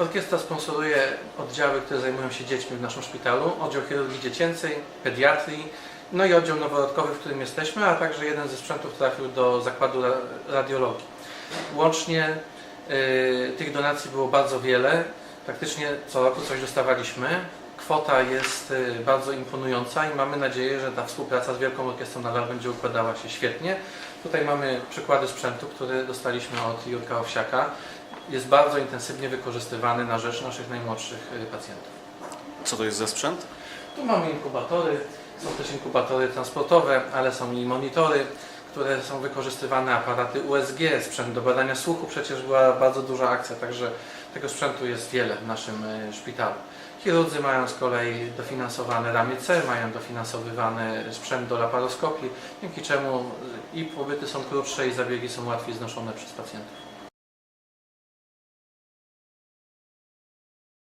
Orkiestra sponsoruje oddziały, które zajmują się dziećmi w naszym szpitalu, oddział chirurgii dziecięcej, pediatrii, no i oddział noworodkowy, w którym jesteśmy, a także jeden ze sprzętów trafił do zakładu ra- radiologii. Łącznie y, tych donacji było bardzo wiele, praktycznie co roku coś dostawaliśmy. Kwota jest y, bardzo imponująca i mamy nadzieję, że ta współpraca z Wielką Orkiestrą nadal będzie układała się świetnie. Tutaj mamy przykłady sprzętu, który dostaliśmy od Jurka Owsiaka. Jest bardzo intensywnie wykorzystywany na rzecz naszych najmłodszych y, pacjentów. Co to jest za sprzęt? Tu mamy inkubatory, są też inkubatory transportowe, ale są i monitory, które są wykorzystywane, aparaty USG, sprzęt do badania słuchu, przecież była bardzo duża akcja, także tego sprzętu jest wiele w naszym y, szpitalu. Chirurdzy mają z kolei dofinansowane ramię C, mają dofinansowywany sprzęt do laparoskopii, dzięki czemu i pobyty są krótsze i zabiegi są łatwiej znoszone przez pacjentów.